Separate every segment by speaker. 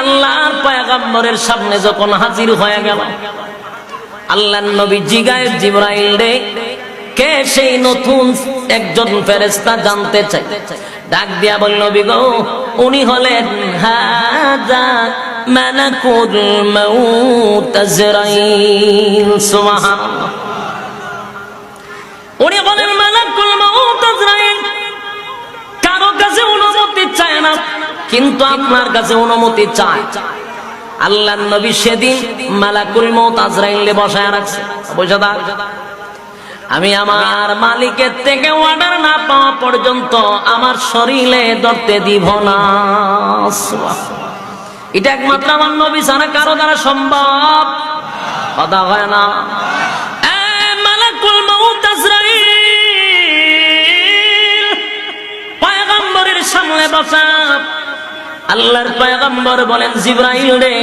Speaker 1: আল্লাহর পয়গম্বরের সামনে যখন হাজির হয়ে গেল আল্লাহ নবী জিগায় জিব্রাইল রে, কে সেই নতুন একজন ফেরেশতা জানতে চাই ডাক দিয়া বল নবী গো, উনি হলেন হাজা মালাকুল মাউত আজরাইল। সুবহানাল্লাহ। উনি বলেন কিন্তু আপনার কাছে অনুমতি চায় আল্লাহ নবী সেদিন মালাকুল মৌত আজরাইলে বসায় রাখছে। বসে আমি আমার মালিকের থেকে অর্ডার না পাওয়া পর্যন্ত আমার শরীরে ধরতে দিব না। এটা একমাত্র আমার নবী ছাড়া কারও দ্বারা সম্ভব। কথা হয় না। মালাকুল মৌত আজরাইল, পয়গম্বরের সামনে বসা আল্লাহর পয়গম্বর বলেন, জিব্রাইল রে,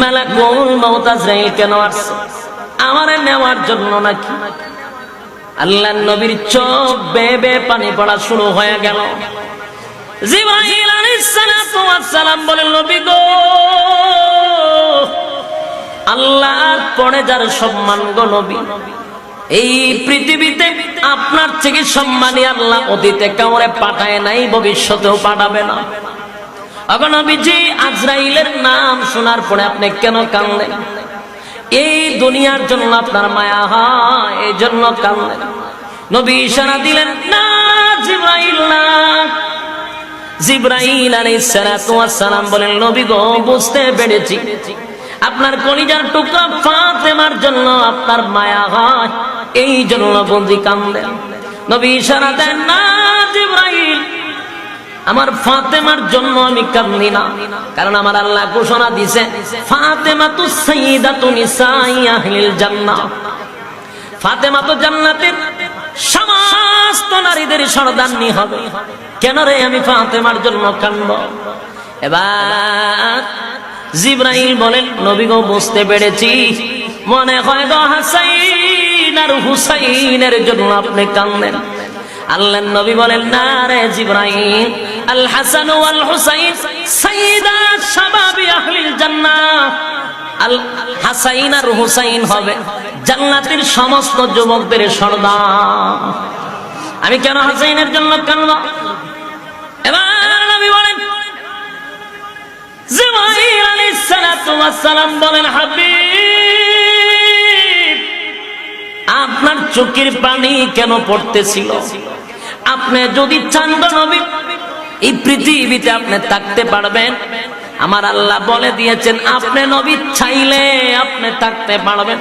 Speaker 1: মালাকুল মউত আজরাইল, কেন আসছে? আমারে নেওয়ার জন্য নাকি? আল্লাহর নবীর চোখ বেবে পানি পড়া শুরু হয়ে গেল। জিব্রাইল আলাইহিস সালাম বলেন, নবী গো, আল্লাহর পরে যার সম্মান গো নবী, এই পৃথিবীতে আপনার থেকে সম্মানী আল্লাহ অতীতে কাউরে পাঠায় নাই, ভবিষ্যতেও পাঠাবে না। অগনবীজি আজরাইলের নাম শোনার পরে আপনি কেন কানলেন এই দুনিয়ার জন্য আপনার মায়া হয়, এই জন্য কানলেন নবী ইশারা দিলেন, না, জিব্রাইল না। জিব্রাইল সালাম বলেন, নবী গো, বুঝতে পেরেছি। আপনার কলিজার টুকরা ফাতেমার জন্য আপনার মায়া হয়, এই জন্য বন্দি কান্দেন নবী ইশারা দেন, না, জিব্রাইল আমার ফাতেমার জন্য আমি কান্দি না। কারণ আমার আল্লাহ ঘোষণা দিছে ফাতেমা তো নিসাই আহলিল জান্নাহ। ফাতেমা তো জান্নাতের সমস্ত নারীদের সরদান্নি হবে। কেন রে আমি ফাতেমার জন্য কান্দ? এবার জিব্রাইল বলেন, নবী গো, বুঝতে পেরেছি। মনে হয় গো, হাসাইন আর হুসাইনের জন্য আপনি কান্দেন। আল্লাহ নবী বলেন, না রে জিব্রাইল জান্নাতের সমস্ত যুবকদের সর্দার। আমি কেন হাসাইনের জন্য কান্দ? এবার বলেন আপনার চোখের পানি কেন পড়তেছিল? আপনি যদি চান নবী এই পৃথিবীতে আপনি থাকতে পারবেন। আমার আল্লাহ বলে দিয়েছেন, আপনি নবী চাইলে আপনি থাকতে পারবেন।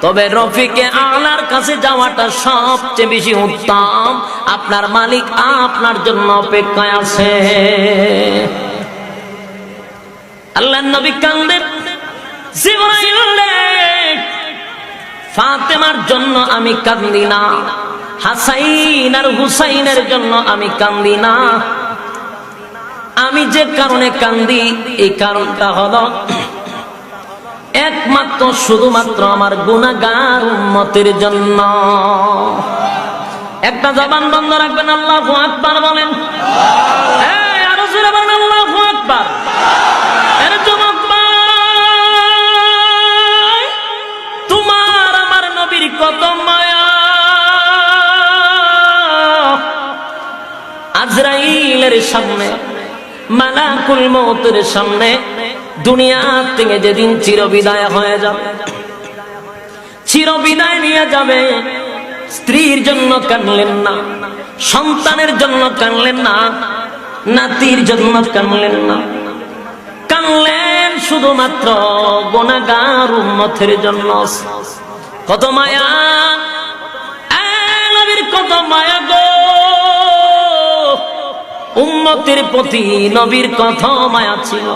Speaker 1: তবে রফিকে আল্লাহর কাছে যাওয়াটা সবচেয়ে বেশি উত্তম। আপনার মালিক আপনার জন্য অপেক্ষায় আছে। আল্লাহ নবী কান্দেন ফাতেমার জন্য আমি কান্দি না। হাসাইন আর হুসাইনের জন্য আমি কান্দি না। আমি যে কারণে কান্দি, এই কারণটা হলো, একমাত্র শুধুমাত্র আমার গুণাগার উম্মতের জন্য। একটা জবান বন্ধ রাখবেন, আল্লাহ আকবার বলেন। তোমার আমার সামনে মালাকুল মৌতের সামনে দুনিয়া থেকে যেদিন চিরবিদায় হয়ে যাবে। চিরবিদায় নিয়ে যাবে। স্ত্রীর জন্য কানলেন না, সন্তানের জন্য কানলেন না, নাতির জন্য কানলেন না। কানলেন শুধুমাত্র গোনাগার উম্মতের জন্য। কত মায়া কত মায়া গো। উম্মতের প্রতি নবীর কত মায়া ছিল।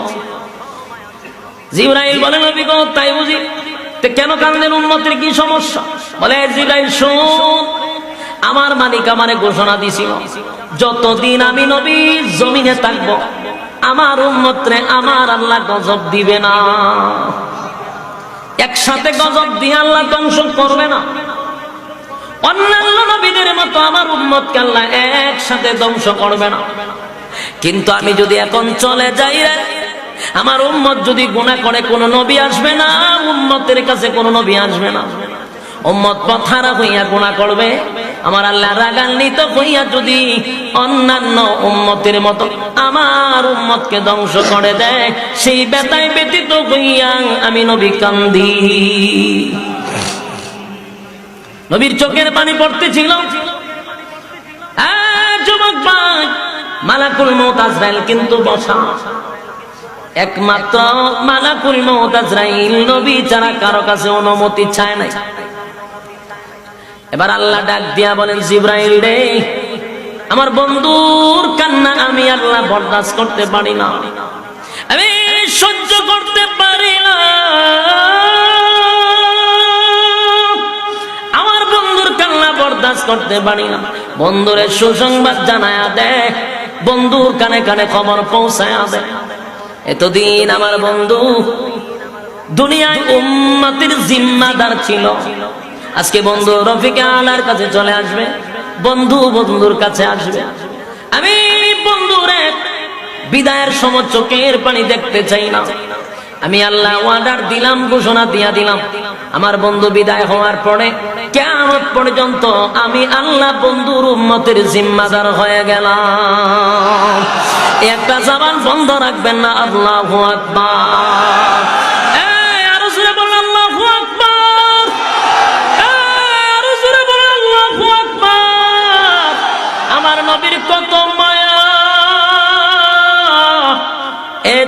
Speaker 1: জিব্রাইল বলে, নবী গো, তাই বুঝি? কেন কান্দেন উম্মতের কি সমস্যা? বলে, জিব্রাইল, শুন, আমার মালিক আমারে ঘোষণা দিছিল, যতদিন আমি নবী জমিনে থাকব, আমার উম্মতরে আমার আল্লাহ গজব দিবে না। একসাথে গজব দিয়ে আল্লাহ ধ্বংস করবে না। অন্যান্য নবীদের মতো আমার উম্মতকে আল্লাহ একসাথে ধ্বংস করবে না। কিন্তু আমি যদি এখন চলে যাই রে, আমার উম্মত যদি গুনাহ করে, কোনো নবী আসবে না, উম্মতের কাছে কোনো নবী আসবে না। উম্মত পথারা হইয়া গুনাহ করবে, আমার আল্লাহ রাগান্বিত হইয়া যদি অন্যান্য উম্মতের মতো আমার উম্মতকে ধ্বংস করে দেয়, সেই বেতায় ব্যতীত হইয়া আমি নবী কান্দি। নবীর চোখের পানি পড়তেছিল এবার আল্লাহ ডাক দিয়া বলেন, জিব্রাইল রে, আমার বন্ধুর কান্না আমি আল্লাহ বরদাস্ত করতে পারি না। আমি সহ্য করতে পারি না। আমার বন্ধুর কান্না বরদাস্ত করতে পারি না। বন্ধুরে সুসংবাদ জানায়া দে। বন্ধুর কানে কানে খবর পৌঁছায়া দে। এতদিন আমার বন্ধু দুনিয়ায় উম্মতির জিম্মাদার ছিল। আজকে বন্ধু রফিকে আলার কাছে চলে আসবে। বন্ধু বন্ধুর কাছে আসবে। আমি বন্ধুরে বিদায়ের সময় চোখের পানি দেখতে চাই না। আমি আল্লাহ ওয়ার্ডার দিলাম, ঘোষণা দিয়া দিলাম। আমার বন্ধু বিদায় হওয়ার পরে কেমন পর্যন্ত আমি আল্লাহ বন্ধুর উম্মতের জিম্মাদার হয়ে গেলাম। একটা জবান বন্ধ রাখবেন না, আল্লাহ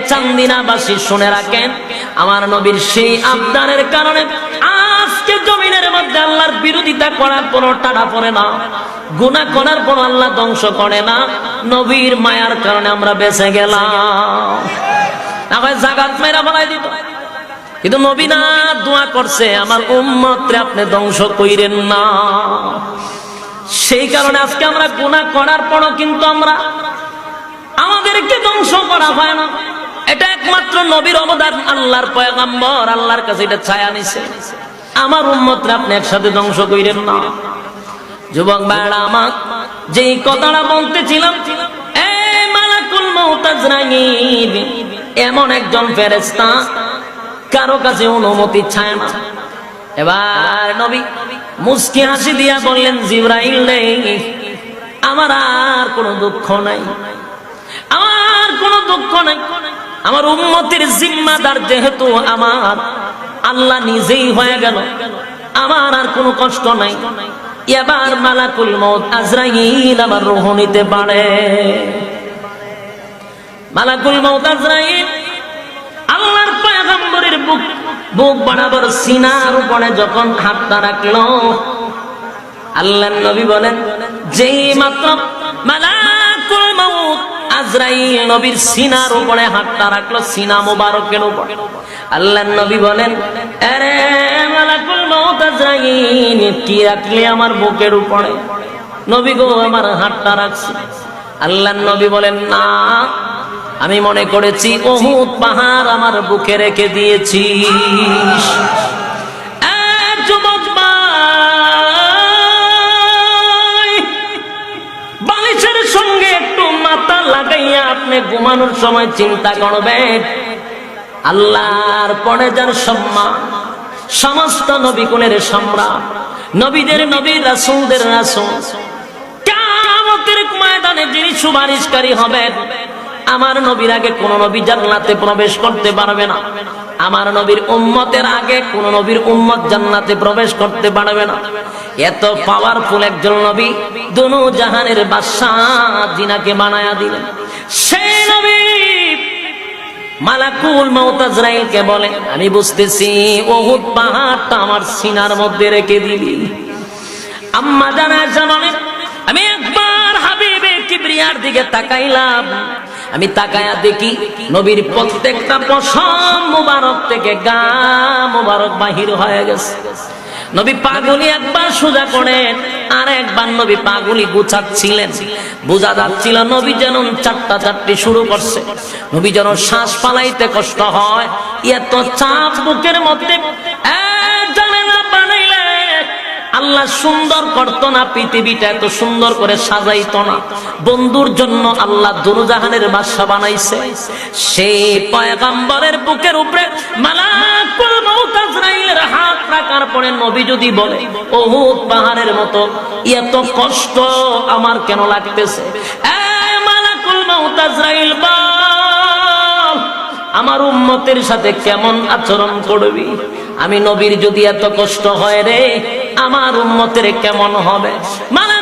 Speaker 1: চান্দিনাবাসী শুনে রাখেন, আমার নবীর সেই আবদারের কারণে বিরোধিতা করার পর টাকা পড়ে না। গুনাহ করার পর আল্লাহ ধ্বংস করে না। নবীর মায়ার কারণে আমরা বেঁচে গেলাম। জাগাত মেরা বলাই দিত। কিন্তু নবী না, দোয়া করছে, আমার উম্মতরে আপনি ধ্বংস কইরেন না। সেই কারণে আজকে আমরা গুণা করার পরও কিন্তু আমরা আমাদেরকে ধ্বংস করা হয় না। এটা একমাত্র নবীর অবদান, আল্লাহর পয়গাম্বর আল্লাহর কাছে এটা ছায়া নিছে। আমার উম্মতরা আপনি একসাথে ধ্বংস কইরেন না। যুবক ভাইরা আমার যেই কথাটা মউত আজরাইল, এমন একজন ফেরেস্তা কারও কাছে অনুমতি চায় না। এবার নবী মুস্কি হাসি দিয়া বললেন, জিব্রাইল নেই, আমার আর কোনো দুঃখ নাই, আমার কোনো দুঃখ নাই। আমার উম্মতির জিম্মাদার যেহেতু আমার, আল্লাহ নিজেই হয়ে গেল। আমার আর কোনো কষ্ট নাই। এবার মালাকুল মউত আজরাইল আমার রুহ নিতে পারে। মালাকুল মউত আজরাইল আল্লাহর পয়গম্বরের বুক বুক বরাবর সিনার উপরে যখন হাতটা রাখল আল্লাহ নবী বলেন, যেই মাত্র মাউত আজরাইল নবীর সিনার উপরে হাতটা রাখল, সিনা মোবারকের উপর। আল্লাহ নবী বলেন কি রাখলে আমার বুকের উপরে? নবী গো, আমার হাতটা রাখছি। আল্লাহ নবী বলেন, না, আমি মনে করেছি, অহুত পাহাড় আমার বুকে রেখে দিয়েছি লাগাইয়া আপনি ঘুমানোর সময় চিন্তা করবেন। আল্লাহর পরে যার সম্মান, সমস্ত নবী কোনের সম্রাট, নবীদের নবী রাসুলদের রাসুল আমার নবীর আগে কোন নবী জান্নাতে প্রবেশ করতে পারবে না। আমার নবীর উম্মতের আগে কোন নবীর উম্মত জান্নাতে প্রবেশ করতে পারবে না। এত পাওয়ারফুল একজন নবী দুনু জাহানের বাদশাহ জিনাকে বানায়া দিলেন। সেই নবী মালাকুল মৌতাজরাইলকে বলে, আমি বুঝতেছি ওহুদ পাহাড়টা আমার সিনার মধ্যে রেখে দিলি। আম্মা জানা বলে আমি একবার হাবিবে কিবরিয়ার দিকে তাকাইলাম। আমি তাকায়া দেখি নবীর প্রত্যেকটা পশম মুবারক থেকে গা মুবারক বাহির হয়ে গেছে। নবী পাগুলি একবার সোজা করেন, আর একবার নবী পাগুলি গুছাচ্ছিলেন। বোঝা যাচ্ছিল নবী যেন চারটা চারটি শুরু করছে। নবী যেন শ্বাস পালাইতে কষ্ট হয়, এত চাপ বুকের মধ্যে আল্লাহ সুন্দর করতো না, পৃথিবীটা এত সুন্দর করে সাজাইতো না। বন্ধুর জন্য আল্লাহ দুরুজাহানের বাসা বানাইছে। সেই পয়গাম্বরের বুকের উপরে নবী যদি বলে মতো, এত কষ্ট আমার কেন লাগতেছে? বল, আমার সাথে কেমন আচরণ করবি? আমি নবীর যদি এত কষ্ট হয় রে আমার উম্মতের কেমন হবে? মানে